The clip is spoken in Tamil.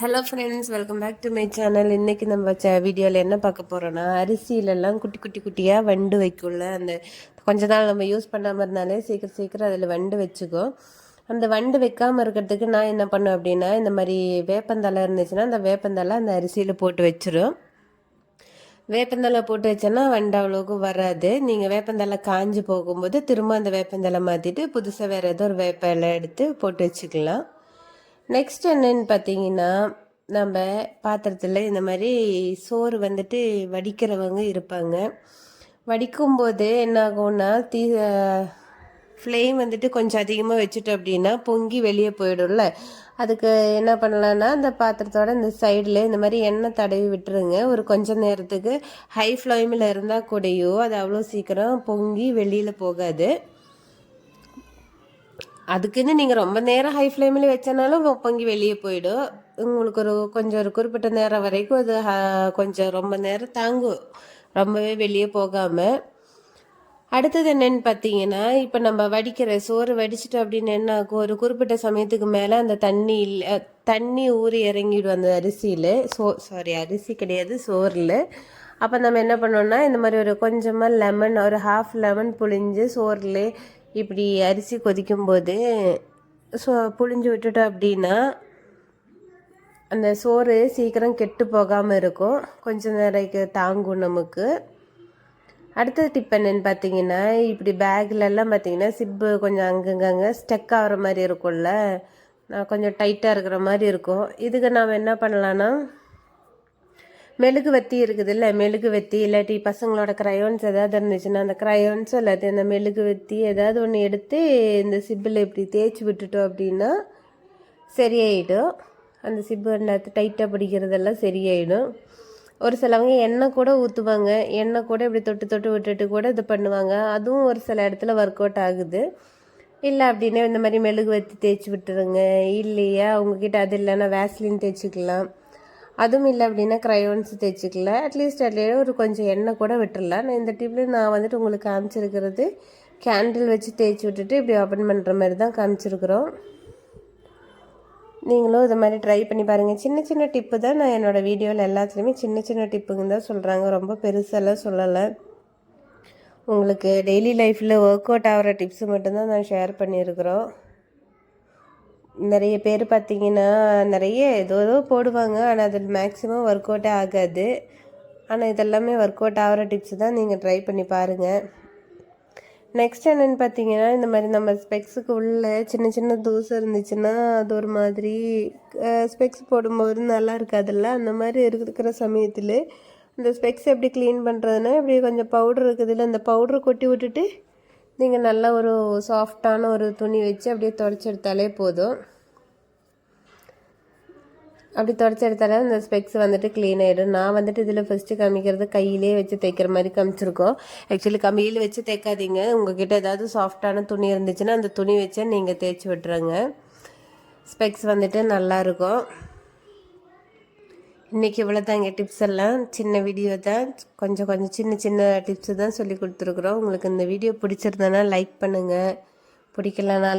Hello friends welcome back to my channel இன்றைக்கி நம்ம ச வீடியோவில் என்ன பார்க்க போகிறோன்னா அரிசியிலலாம் குட்டி குட்டி குட்டியாக வண்டு வைக்கும்ல. அந்த கொஞ்ச நாள் நம்ம யூஸ் பண்ணாமல் இருந்தாலே சீக்கிரம் சீக்கிரம் அதில் வண்டு வச்சுக்கும் அந்த வண்டு வைக்காமல் இருக்கிறதுக்கு நான் என்ன பண்ணுவேன் அப்படின்னா இந்த மாதிரி வேப்பந்தலை இருந்துச்சுன்னா அந்த வேப்பந்தலை அந்த அரிசியில் போட்டு வச்சிரும். வேப்பந்தலை போட்டு வச்சோன்னா வண்டு அவ்வளோக்கு வராது. நீங்கள் வேப்பந்தலை காஞ்சி போகும்போது திரும்ப அந்த வேப்பந்தலை மாற்றிட்டு புதுசாக வேறு ஏதோ ஒரு வேப்ப இலை எடுத்து போட்டு வச்சுக்கலாம். நெக்ஸ்ட் என்னன்னு பார்த்தீங்கன்னா நம்ம பாத்திரத்தில் இந்த மாதிரி சோறு வந்துட்டு வடிக்கிறவங்க இருப்பாங்க. வடிக்கும்போது என்ன ஆகும்னா தீ ஃப்ளேம் வந்துட்டு கொஞ்சம் அதிகமாக வச்சுட்டோம் அப்படின்னா பொங்கி வெளியே போயிடும்ல. அதுக்கு என்ன பண்ணலான்னா அந்த பாத்திரத்தோட இந்த சைடில் இந்த மாதிரி எண்ணெய் தடவி விட்டுருங்க. ஒரு கொஞ்ச நேரத்துக்கு. ஹை ஃப்ளேமில் இருந்தால் கூடயோ அது அவ்வளோ சீக்கிரம் பொங்கி வெளியில் போகாது. அதுக்குன்னு நீங்கள் ரொம்ப நேரம் ஹை ஃப்ளேமில் வச்சனாலும் பொங்கி வெளியே போயிடும் உங்களுக்கு ஒரு கொஞ்சம் ஒரு குறிப்பிட்ட நேரம் வரைக்கும் அது கொஞ்சம் ரொம்ப நேரம் தாங்கும். ரொம்பவே வெளியே போகாமல் அடுத்தது என்னன்னு பார்த்தீங்கன்னா இப்போ நம்ம வடிக்கிற சோறு வடிச்சிட்டோம் அப்படின்னு என்ன ஆகும்? ஒரு குறிப்பிட்ட சமயத்துக்கு மேலே அந்த தண்ணி இல்லை தண்ணி ஊறி இறங்கிடும் அந்த அரிசியில். சோ சாரி அரிசி கிடையாது சோறில். அப்போ நம்ம என்ன பண்ணோம்னா இந்த மாதிரி ஒரு கொஞ்சமாக லெமன் ஒரு ஹாஃப் லெமன் புழிஞ்சு சோறில் இப்படி அரிசி கொதிக்கும்போது ஸோ புழிஞ்சு விட்டுட்டோம் அப்படின்னா அந்த சோறு சீக்கிரம் கெட்டு போகாமல் இருக்கும். கொஞ்ச நேரக்கு தாங்கும் நமக்கு. அடுத்த டிப் பார்த்தீங்கன்னா இப்படி பேக்லெல்லாம் பார்த்தீங்கன்னா சிப்பு கொஞ்சம் அங்கங்கங்க ஸ்டெக் ஆகிற மாதிரி இருக்கும்ல. கொஞ்சம் டைட்டாக இருக்கிற மாதிரி இருக்கும். இதுக்கு நாம் என்ன பண்ணலான்னா மெழுகு வத்தி இருக்குது இல்லை மெழுகு வத்தி இல்லாட்டி பசங்களோட க்ரையோன்ஸ் ஏதாவது இருந்துச்சுன்னா அந்த க்ரையோன்ஸ் இல்லாட்டி அந்த மெழுகு வத்தி ஏதாவது ஒன்று எடுத்து இந்த சிப்பில் இப்படி தேய்ச்சி விட்டுட்டோம் அப்படின்னா சரியாயிடும். அந்த சிப்பு நேரத்து டைட்டாக பிடிக்கிறதெல்லாம் சரியாயிடும். ஒரு சிலவங்க எண்ணெய் கூட ஊற்றுவாங்க எண்ணெய் கூட இப்படி தொட்டு தொட்டு விட்டுட்டு கூட இது பண்ணுவாங்க. அதுவும் ஒரு சில இடத்துல ஒர்க் அவுட் ஆகுது. இல்லை அப்படின்னே இந்த மாதிரி மெழுகு வத்தி தேய்ச்சி விட்டுருங்க. இல்லையா? அவங்கக்கிட்ட அது இல்லைன்னா வேஸ்லின் தேய்ச்சிக்கலாம். அதுவும் இல்லை அப்படின்னா க்ரையோன்ஸ் தைச்சிக்கல அட்லீஸ்ட் அதில் ஒரு கொஞ்சம் எண்ணெய் கூட விட்டுடலாம் நான் இந்த டிப்பில் நான் வந்துட்டு உங்களுக்கு காமிச்சிருக்கிறது கேண்டில் வச்சு தேய்ச்சி விட்டுட்டு இப்படி ஓப்பன் பண்ணுற மாதிரி தான் காமிச்சிருக்கிறோம். நீங்களும் இது மாதிரி ட்ரை பண்ணி பாருங்கள் சின்ன சின்ன டிப்பு தான் நான் என்னோடய வீடியோவில் எல்லாத்துலேயுமே சின்ன சின்ன டிப்புங்க தான் சொல்கிறாங்க ரொம்ப பெருசெல்லாம் சொல்லலை. உங்களுக்கு டெய்லி லைஃப்பில் ஒர்க் அவுட் ஆகிற டிப்ஸு மட்டும்தான் நான் ஷேர் பண்ணியிருக்கிறோம். நிறைய பேர் பார்த்தீங்கன்னா நிறைய ஏதோ ஏதோ போடுவாங்க. ஆனால் அதில் மேக்ஸிமம் ஒர்க் அவுட்டே ஆகாது. ஆனால் இதெல்லாமே ஒர்க் அவுட் ஆகிற டிப்ஸ் தான் நீங்கள் ட்ரை பண்ணி பாருங்கள் நெக்ஸ்ட் என்னென்னு பார்த்தீங்கன்னா இந்த மாதிரி நம்ம ஸ்பெக்ஸுக்கு உள்ளே சின்ன சின்ன தூசை இருந்துச்சுன்னா அது ஒரு மாதிரி ஸ்பெக்ஸ் போடும்போது நல்லா இருக்காதுல்ல? அந்த மாதிரி இருக்கிற சமயத்தில் இந்த ஸ்பெக்ஸ் எப்படி க்ளீன் பண்ணுறதுன்னா இப்படி கொஞ்சம் பவுடர் இருக்குதுல்ல அந்த பவுடரை கொட்டி விட்டுட்டு நீங்கள் நல்லா ஒரு சாஃப்டான ஒரு துணி வச்சு அப்படியே தொடச்செடுத்தாலே போதும். அப்படி தொடச்செடுத்தாலே அந்த ஸ்பெக்ஸ் வந்துட்டு க்ளீன் ஆகிடும் நான் வந்துட்டு இதில் ஃபஸ்ட்டு காமிக்கிறது கையிலே வச்சு தைக்கிற மாதிரி காமிச்சிருக்கோம். ஆக்சுவலி கம்பியில் வச்சு தைக்காதீங்க உங்ககிட்ட ஏதாவது சாஃப்டான துணி இருந்துச்சுன்னா அந்த துணி வச்சே நீங்கள் தேய்ச்சி விட்டுறங்க ஸ்பெக்ஸ் வந்துட்டு நல்லாயிருக்கும் இன்றைக்கி இவ்வளோ தாங்க டிப்ஸ் எல்லாம். சின்ன வீடியோ தான். கொஞ்சம் கொஞ்சம் சின்ன சின்ன டிப்ஸு தான் சொல்லி கொடுத்துருக்குறோம். உங்களுக்கு இந்த வீடியோ பிடிச்சிருந்தனா லைக் பண்ணுங்கள் பிடிக்கலனாலும்